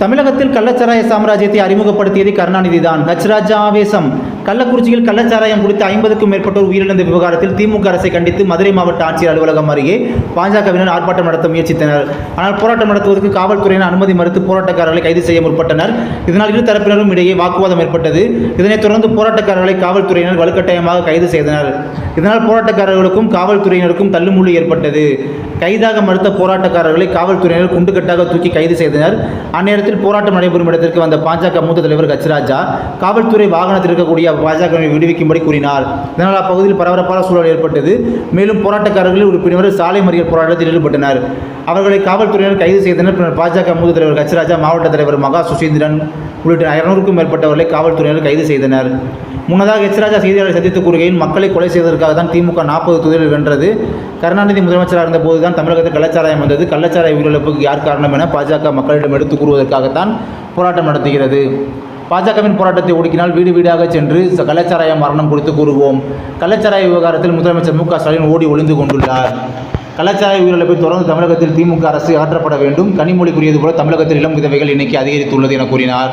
தமிழகத்தில் கள்ளச்சாராய சாம்ராஜ்யத்தை அறிமுகப்படுத்தியது கருணாநிதி தான் ஹச்ராஜா ஆவேசம் கள்ளக்குறிச்சியில் கள்ளச்சாராயம் குறித்து ஐம்பதுக்கும் மேற்பட்டோர் உயிரிழந்த விவகாரத்தில் திமுக அரசை கண்டித்து மதுரை மாவட்ட ஆட்சியர் அலுவலகம் அருகே பாஜகவினர் ஆர்ப்பாட்டம் நடத்த முயற்சித்தனர். ஆனால் போராட்டம் நடத்துவதற்கு காவல்துறையினர் அனுமதி மறுத்து போராட்டக்காரர்களை கைது செய்ய முற்பட்டனர். இதனால் இரு தரப்பினரும் இடையே வாக்குவாதம் ஏற்பட்டது. இதனைத் தொடர்ந்து போராட்டக்காரர்களை காவல்துறையினர் வலுக்கட்டாயமாக கைது செய்தனர். இதனால் போராட்டக்காரர்களுக்கும் காவல்துறையினருக்கும் தள்ளுமுள்ளு ஏற்பட்டது. கைதாக மறுத்த போராட்டக்காரர்களை காவல்துறையினர் குண்டுக்கட்டாக தூக்கி கைது செய்தனர். அந்நேரத்தில் போராட்டம் நடைபெறும் இடத்திற்கு வந்த பாஜக மூத்த தலைவர் கச்சிராஜா காவல்துறை வாகனத்தில் இருக்கக்கூடிய பாஜகவினை விடுவிக்கும்படி கூறினார். இதனால் அப்பகுதியில் பரபரப்பான சூழல் ஏற்பட்டது. மேலும் போராட்டக்காரர்கள் உறுப்பினர் சாலை மறியல் போராட்டத்தில் ஈடுபட்டனர். அவர்களை காவல்துறையினர் கைது செய்தனர். பின்னர் பாஜக மூத்த தலைவர் கச்சிராஜா மாவட்ட தலைவர் மகா சுசீந்திரன் உள்ளிட்ட இருநூறுக்கும் மேற்பட்டவர்களை காவல்துறையினர் கைது செய்தனர். முன்னதாக எச்ராஜா செய்தியாளரை சந்தித்து கூறுகையில் மக்களை கொலை செய்வதற்காக தான் திமுக நாற்பது தொகுதிகள் வென்றது. கருணாநிதி முதலமைச்சராக இருந்தபோது தான் தமிழகத்தில் கள்ளச்சாராயம் வந்தது. கள்ளச்சாராய உயிரிழப்புக்கு யார் காரணம் என பாஜக மக்களிடம் எடுத்து கூறுவதற்காகத்தான் போராட்டம் நடத்துகிறது. பாஜகவின் போராட்டத்தை ஒடுக்கினால் வீடு வீடாக சென்று ச- கள்ளச்சாராய மரணம் குறித்து கூறுவோம். கள்ளச்சாராய விவகாரத்தில் முதலமைச்சர் மு க ஸ்டாலின் ஓடி ஒளிந்து கொண்டுள்ளார். கலாச்சார உயிரிழப்பை தொடர்ந்து தமிழகத்தில் திமுக அரசு அகற்றப்பட வேண்டும். கனிமொழி கூறியது போல தமிழகத்தில் இளம் விதவைகள் எண்ணிக்கை அதிகரித்துள்ளது என கூறினார்.